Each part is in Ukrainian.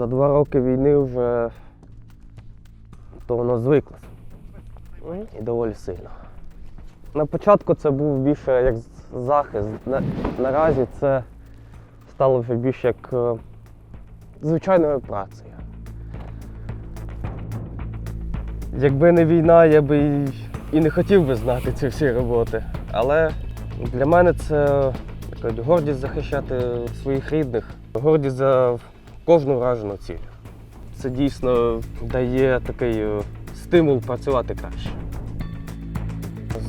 За два роки війни вже то воно звиклося. І доволі сильно. На початку це був більше як захист. На, наразі це стало вже більше як е, звичайною працею. Якби не війна, я би і, і не хотів би знати ці всі роботи. Але для мене це така гордість захищати своїх рідних, гордість за кожну вражену ціль. Це дійсно дає такий е, стимул працювати краще.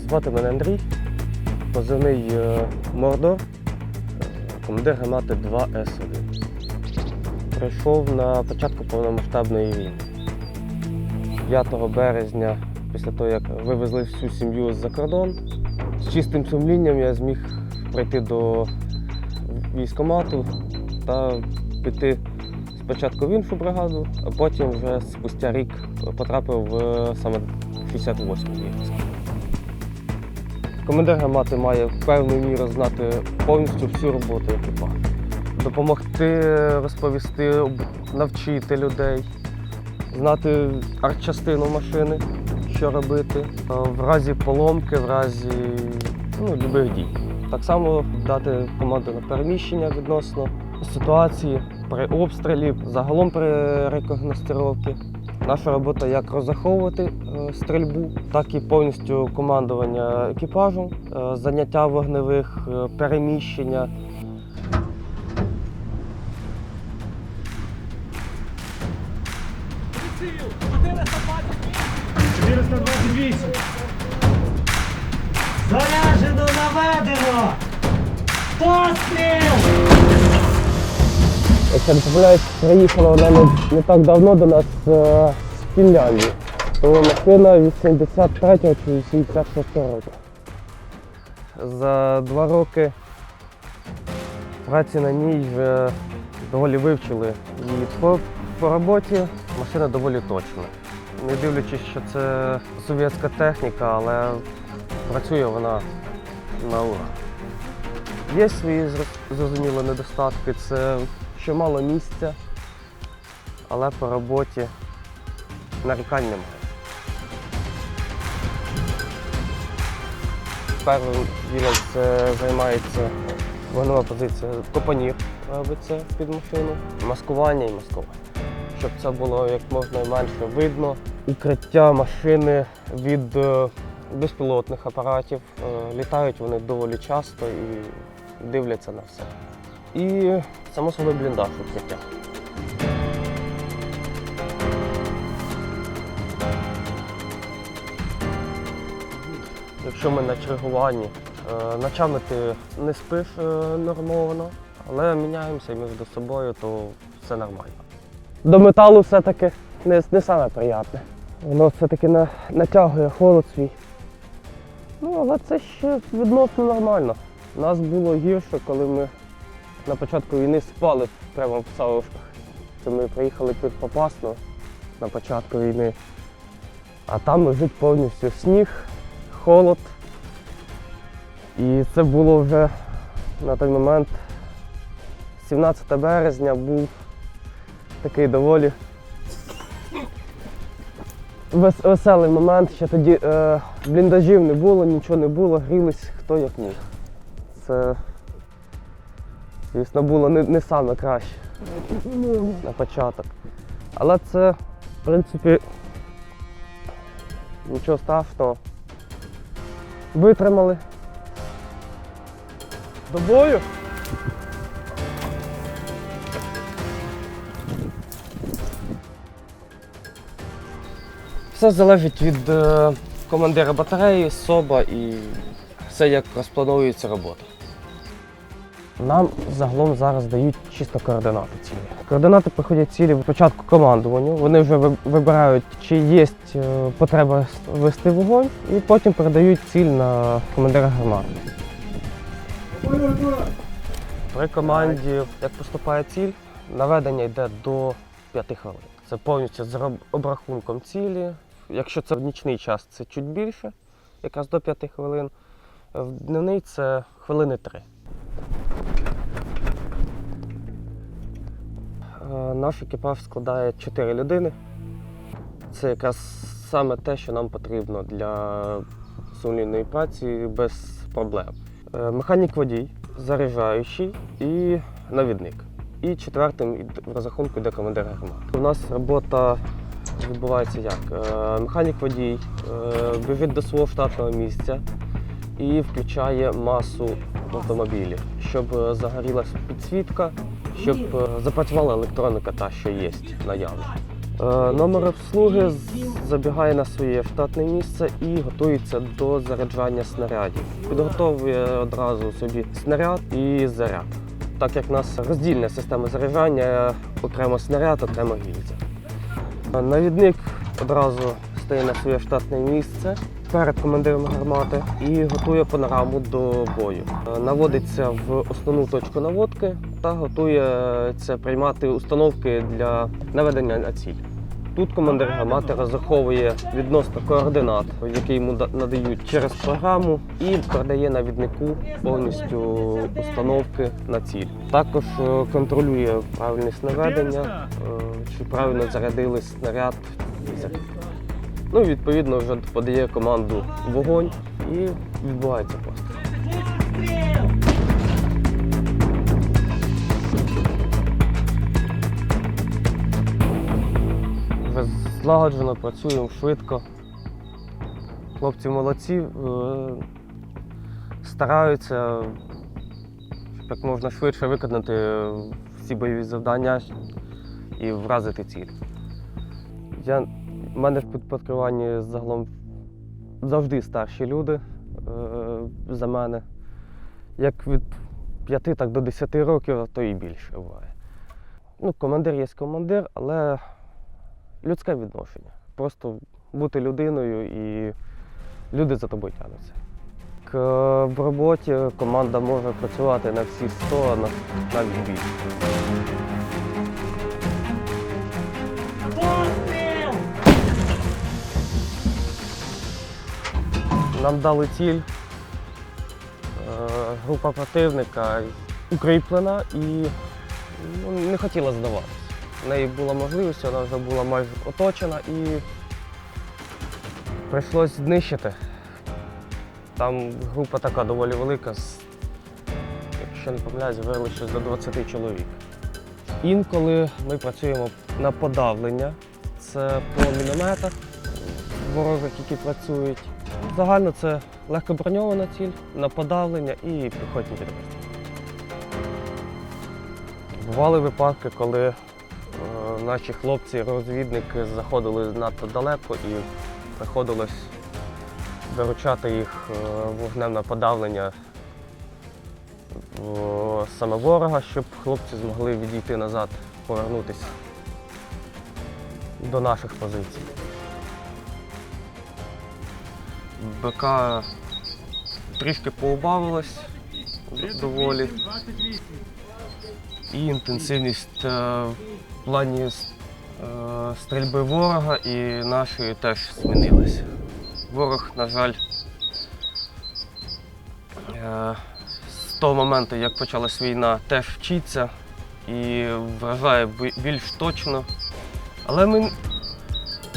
Звати мене Андрій, позивний е, Мордор, е, командир гранати 2С1. Прийшов на початку повномасштабної війни. 5 березня, після того, як вивезли всю сім'ю за кордон, з чистим сумлінням я зміг прийти до військкомату та піти спочатку в іншу бригаду, а потім вже спустя рік потрапив в саме 68-й військ. Командир громади має певну міру знати повністю всю роботу екіпажу. Допомогти розповісти, навчити людей, знати артчастину машини, що робити, в разі поломки, в разі ну, любих дій. Так само дати команду на переміщення відносно ситуації при обстрілі, загалом при рекогностировці. Наша робота як розраховувати е, стрільбу, так і повністю командування екіпажем, е, заняття вогневих, е, переміщення. Заряджено наведено! Постріл! Якщо не помиляюсь, приїхала вона не, не так давно до нас з Фінляндії. То машина 83 чи 86 року. За два роки праці на ній вже доволі вивчили її по, по роботі. Машина доволі точна. Не дивлячись, що це совєтська техніка, але працює вона на ура. Є свої зро- зрозумілі недостатки, це що мало місця, але по роботі нарікань немає. Першим ділом це займається вогнева позиція. Копанір робиться під машину, маскування і маскування. Щоб це було як можна менше видно. Укриття машини від е, безпілотних апаратів. Е, Літають вони доволі часто і дивляться на все. І само собою бліндаж укриття. Якщо ми на чергуванні, е, ночами ти не спиш е, нормовано, але міняємося між собою, то все нормально. До металу все-таки не, не саме приємне. Воно все-таки на, натягує холод свій. Ну, але це ще відносно нормально. Нас було гірше, коли ми на початку війни спали прямо в Савушках. Ми приїхали під Попасну на початку війни, а там лежить повністю сніг, холод. І це було вже на той момент 17 березня був такий доволі веселий момент. Ще тоді е, бліндажів не було, нічого не було, грілись хто як міг. Це, звісно, було не, не саме краще на початок. Але це, в принципі, нічого страшного. Витримали. До бою! Все залежить від е, командира батареї, СОБа і все, як розплановується робота. Нам загалом зараз дають чисто координати цілі. Координати приходять цілі спочатку командуванню. Вони вже вибирають, чи є е, потреба вести вогонь, і потім передають ціль на командира гармати. При команді, як поступає ціль, наведення йде до 5 хвилин. Це повністю з обрахунком цілі. Якщо це в нічний час, це чуть більше, якраз до 5 хвилин. В дневний це хвилини 3. Наш екіпаж складає 4 людини. Це якраз саме те, що нам потрібно для сумлінної праці без проблем. Е, Механік водій, заряджаючий і навідник. І четвертим в розрахунку йде командир гармати. У нас робота відбувається як? Е, Механік водій е, біжить до свого штатного місця і включає масу автомобілів, щоб е, загорілася підсвітка, щоб е, запрацювала електроніка та, що є наявно. Е, Номер обслуги забігає на своє штатне місце і готується до заряджання снарядів. Підготовує одразу собі снаряд і заряд. Так як в нас роздільна система заряджання, окремо снаряд, окремо гільза. Навідник одразу стає на своє штатне місце перед командиром гармати і готує панораму до бою. Е, Наводиться в основну точку наводки та готується приймати установки для наведення на ціль. Тут командир гармати розраховує відносно координат, які йому надають через програму, і передає навіднику повністю установки на ціль. Також е, контролює правильність наведення, е, чи правильно зарядили снаряд. Ну, відповідно, вже подає команду вогонь і відбувається постріл. Вже злагоджено працюємо швидко. Хлопці молодці, е, стараються, щоб як можна швидше виконати всі бойові завдання і вразити ціль. Я, в мене в підпорядкуванні загалом завжди старші люди е, за мене. Як від 5 так до 10 років, а то і більше буває. Ну, командир є командир, але людське відношення. Просто бути людиною і люди за тобою тягнуться. В роботі команда може працювати на всі 100, а на- навіть більше. Нам дали ціль. Е, Група противника укріплена і ну, не хотіла здаватися. В неї була можливість, вона вже була майже оточена і прийшлось знищити. Там група така доволі велика, якщо не помиляюсь, виявили щось до 20 чоловік. Інколи ми працюємо на подавлення, це по мінометах ворожих, які працюють. Загально це легкоброньована ціль на подавлення і піхотні підрозділи. Бували випадки, коли е, наші хлопці-розвідники заходили надто далеко і приходилось виручати їх е, вогнем на подавлення в саме ворога, щоб хлопці змогли відійти назад, повернутися до наших позицій. БК трішки поубавилось доволі. І інтенсивність е, в плані е, стрільби ворога і нашої теж змінилася. Ворог, на жаль, е, з того моменту, як почалась війна, теж вчиться і вражає більш точно. Але ми,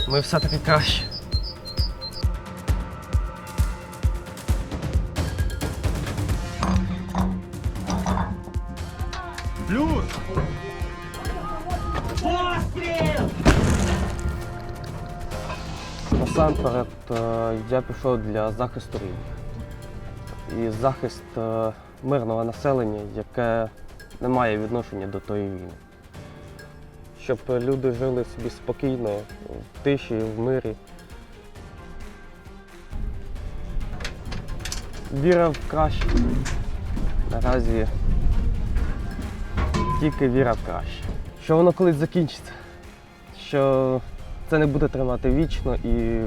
ми все-таки краще. Плюс! Постріл! Насамперед е, я пішов для захисту рівних. І захист е, мирного населення, яке не має відношення до тої війни. Щоб люди жили собі спокійно, в тиші, в мирі. Віра в краще. Наразі тільки віра в краще. Що воно колись закінчиться. Що це не буде тримати вічно і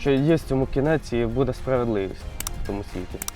що є цьому кінець і буде справедливість в тому світі.